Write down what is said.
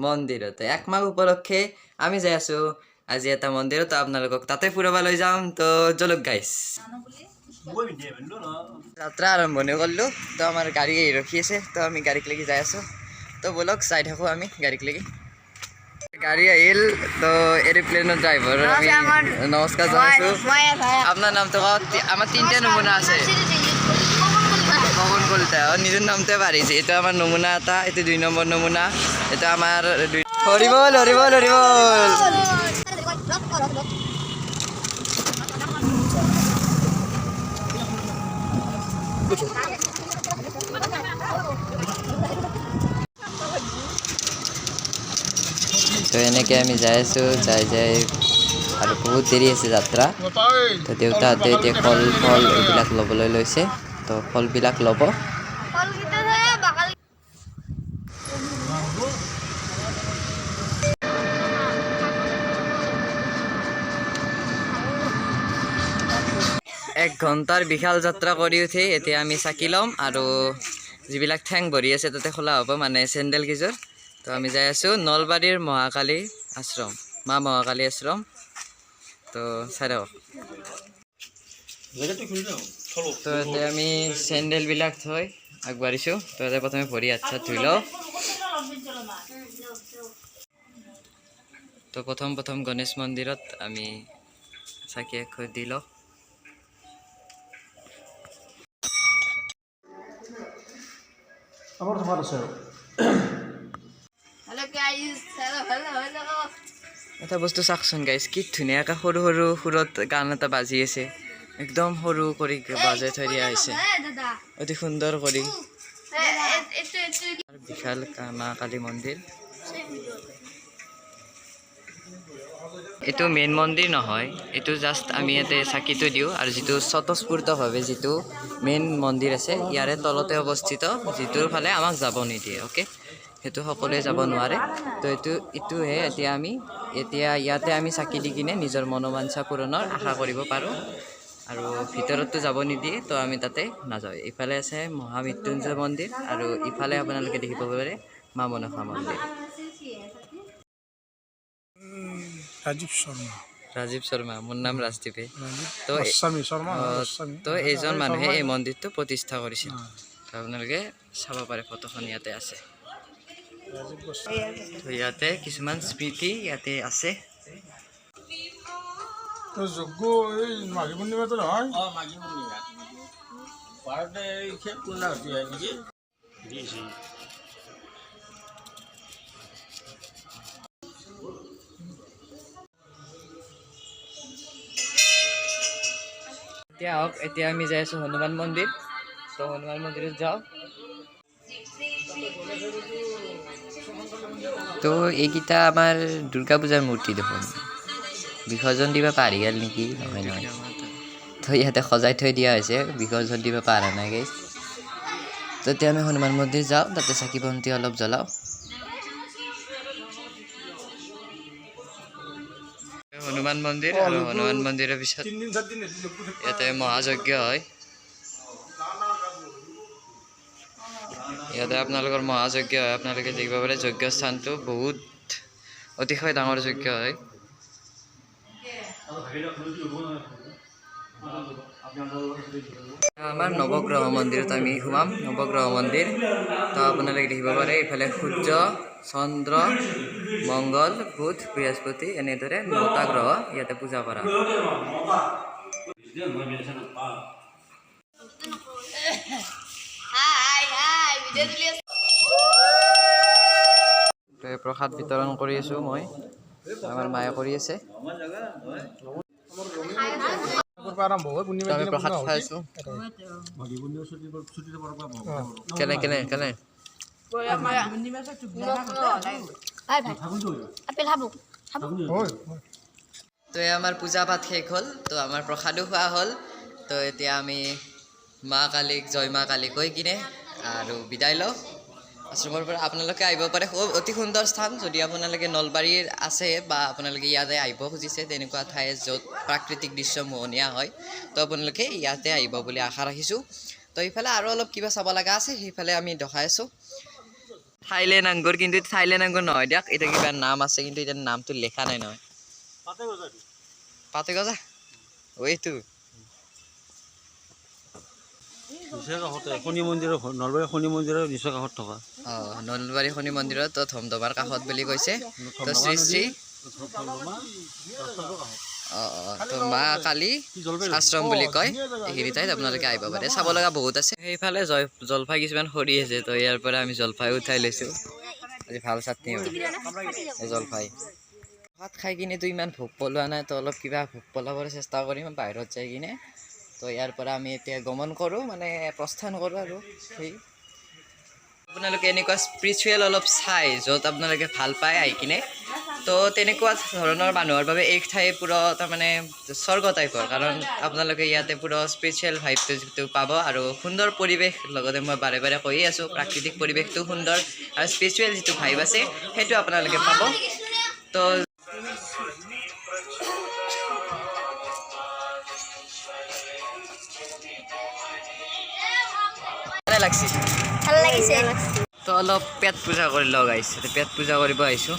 মন্দিৰত এক মাঘ উপলক্ষে আমি যাই আছো। আজি এটা মন্দিৰত আপোনালোকক তাতে ফুৰাব লৈ যাম। তো জলক গাইছ যাত্ৰা আৰম্ভণি কৰিলোঁ। তো আমাৰ গাড়ী ৰখি আছে। তো আমি গাড়ীক লাগি যাই আছোঁ। তো ব'লক চাই থাকোঁ আমি গাড়ীক লাগি। গাড়ী আহিল। তো এৰ'প্লেনৰ ড্ৰাইভাৰ আমি নমস্কাৰ জনাইছোঁ। আপোনাৰ নামটো কওক। তি- আমাৰ তিনিটা নমুনা আছে। পৱন কলিতা অঁ নিজৰ নামটোৱে পাৰিছে এইটো আমাৰ নমুনা এটা, এইটো দুই নম্বৰ নমুনা। এইটো আমাৰ দুই হৰিবল হৰিবল হৰিবল তো এনেকৈ আমি যাই আছোঁ, যাই যাই আৰু বহুত দেৰি আছে যাত্ৰা। তো দেউতাহঁতে এতিয়া ফল ফল এইবিলাক ল'বলৈ লৈছে। তো ফলবিলাক ল'ব। এক ঘণ্টাৰ বিশাল যাত্ৰা কৰি উঠি এতিয়া আমি চাকি ল'ম আৰু যিবিলাক ঠেং ভৰি আছে তাতে খোলা হ'ব মানে চেণ্ডেল কেইযোৰ। তো আমি যাই আছোঁ নলবাৰীৰ মহাকালী আশ্ৰম মা মহাকালী আশ্ৰম। তো চাই থাকক। তো এতিয়া আমি চেণ্ডেলবিলাক থৈ আগবাঢ়িছোঁ। তো এতিয়া প্ৰথমে ভৰি হাত চাত ধুই লওঁ। তো প্ৰথম প্ৰথম গণেশ মন্দিৰত আমি চাকি এখৈ দি লওঁ। আমার তোমার আছে. এটা বস্তু চাওকচোন গাইজ কি ধুনীয়াকৈ সৰু সৰু সুৰত গান এটা বাজি আছে। একদম সৰু কৰি বাজাই থৈ দিয়া হৈছে অতি সুন্দৰ কৰি। বিশাল মা কালী মন্দিৰ। এইটো মেইন মন্দিৰ নহয়। এইটো জাষ্ট আমি ইয়াতে চাকিটো দিওঁ আৰু যিটো স্বতঃস্ফূৰ্তভাৱে যিটো মেইন মন্দিৰ আছে ইয়াৰে তলতে অৱস্থিত যিটোৰ ফালে আমাক যাব নিদিয়ে অ'কে সেইটো সকলোৱে যাব নোৱাৰে। তো এইটো এইটোহে এতিয়া আমি এতিয়া ইয়াতে আমি চাকি দি কিনে নিজৰ মনোবাঞ্ছা পূৰণৰ আশা কৰিব পাৰোঁ। আৰু ভিতৰততো যাব নিদিয়ে তো আমি তাতে নাযাওঁ। ইফালে আছে মহামৃত্যুঞ্জয় মন্দিৰ আৰু ইফালে আপোনালোকে দেখিব পাৰে মা মনসা মন্দিৰ। রাজীব শর্মা ৰাজীৱ শৰ্মা মোৰ নাম ৰাজদ্বীপে রাজীব তো এইজন মানুহে এই মন্দিৰটো প্ৰতিষ্ঠা কৰিছিল। তো আপোনালোকে চাব পাৰে ফটোখন ইয়াতে আছে। তো ইয়াতে কিছুমান স্মৃতি ইয়াতে আছে। তো যজ্ঞ এই মাঘী নহয়। অঁ মাঘী হয় নেকি? এতিয়া আহক এতিয়া আমি যাই আছোঁ হনুমান মন্দিৰ। তো হনুমান মন্দিৰত যাওঁ তো এইকেইটা আমাৰ দুৰ্গা পূজাৰ মূৰ্তি দেখোন। বিসৰ্জন দিব পাৰি গ'ল নেকি? নহয় নহয়। তো ইয়াতে সজাই থৈ দিয়া হৈছে বিসৰ্জন দিব পাৰা নাই গাইজ তো এতিয়া আমি হনুমান মন্দিৰ যাওঁ তাতে চাকি বন্তি অলপ জ্বলাওঁ। হনুমান মন্দিৰ আৰু হনুমান মন্দিৰৰ পিছত। ইয়াতে মহাযজ্ঞ হয়। ইয়াতে আপোনালোকৰ মহাযজ্ঞ হয়। আপোনালোকে দেখিব পাৰে যজ্ঞ স্থানটো বহুত অতিশয় ডাঙৰ যজ্ঞ হয়। আমাৰ নৱগ্ৰহ মন্দিৰত আমি সোমাম নৱগ্ৰহ মন্দিৰ। তো আপোনালোকে দেখিব পাৰে এইফালে সূৰ্য চন্দ্ৰ মংগল বুধ বৃহস্পতি এনেদৰে নটা গ্ৰহ ইয়াতে পূজা কৰা। প্ৰসাদ বিতৰণ কৰি আছোঁ মই। আমাৰ মায়ে পূৰ্ণিমা আমি দিনা প্ৰসাদ পূৰ্ণ খাই। আছোঁ কেনে কেনে কেনে Hi, bhai. Apple habu. হয়, হয়। তো আমাৰ পূজা পাঠ শেষ হ'ল তো আমাৰ প্ৰসাদো খোৱা হ'ল তো এতিয়া আমি মা কালীক জয় মা কালী কৈ কিনে আৰু বিদায় লওঁ আশ্ৰমৰ পৰা আপোনালোকে আহিব পাৰে। খুব অতি সুন্দৰ স্থান। যদি আপোনালোকে নলবাৰীৰ আছে বা আপোনালোকে ইয়াতে আহিব খুজিছে তেনেকুৱা ঠাই য'ত প্ৰাকৃতিক দৃশ্য মোহনীয়া হয় তো আপোনালোকে ইয়াতে আহিব বুলি আশা ৰাখিছোঁ। তো ইফালে আৰু অলপ কিবা চাব লগা আছে সেইফালে আমি দেখাই আছোঁ। থাইলেণ্ড আঙ্গুৰ কিন্তু থাইলেণ্ড আঙ্গুৰ নহয় দিয়ক। এটা কিবা নাম আছে কিন্তু এতিয়া নামটো লেখা নাই নহয়। পাতে গজা অ' এইটো। নিচৰ শনি মন্দিৰৰ নলবাৰী শনি মন্দিৰৰ নিচৰ কাষত থকা। অঁ নলবাৰী শনি মন্দিৰত তো ধমধমাৰ কাষত বুলি কৈছে। তো শ্ৰী শ্ৰী অঁ অঁ তো মা কালী আশ্ৰম বুলি কয়। এইখিনি ঠাইত আপোনালোকে আহিব পাৰে। চাব লগা বহুত আছে। সেইফালে জয় জলফাই কিছুমান সৰি আছে তো ইয়াৰ পৰা আমি জলফাই উঠাই লৈছোঁ। আজি ভালো চাটনি হ'ব জলফাই। ভাত খাই কিনেতো ইমান ভোক পলোৱা নাই তো অলপ কিবা ভোক পলাবলৈ চেষ্টা কৰিম বাহিৰত যাই কিনে। তো ইয়াৰ পৰা আমি এতিয়া গমন কৰোঁ মানে প্ৰস্থান কৰোঁ আৰু সেই। আপোনালোকে এনেকুৱা স্পিৰিচুৱেল অলপ চাই, য'ত আপোনালোকে ভালো পায় আহি কিনে। তো তেনেকুৱা ধৰণৰ মানুহৰ বাবে এই ঠাই পুৰা তাৰমানে স্বৰ্গ টাইপৰ কাৰণ আপোনালোকে ইয়াতে পুৰা স্পিৰিচুৱেল ভাইবটো যিটো পাব আৰু সুন্দৰ পৰিৱেশ, লগতে মই বাৰে বাৰে কৈয়ে আছোঁ, প্ৰাকৃতিক পৰিৱেশটো সুন্দৰ আৰু স্পিৰিচুৱেল যিটো ভাইব আছে, সেইটো আপোনালোকে পাব। তো কেনে লাগছে। ভালো লাগিছে। তো অলপ পেট পূজা কৰি লওঁ গাইছ পেট পূজা কৰিব আহিছোঁ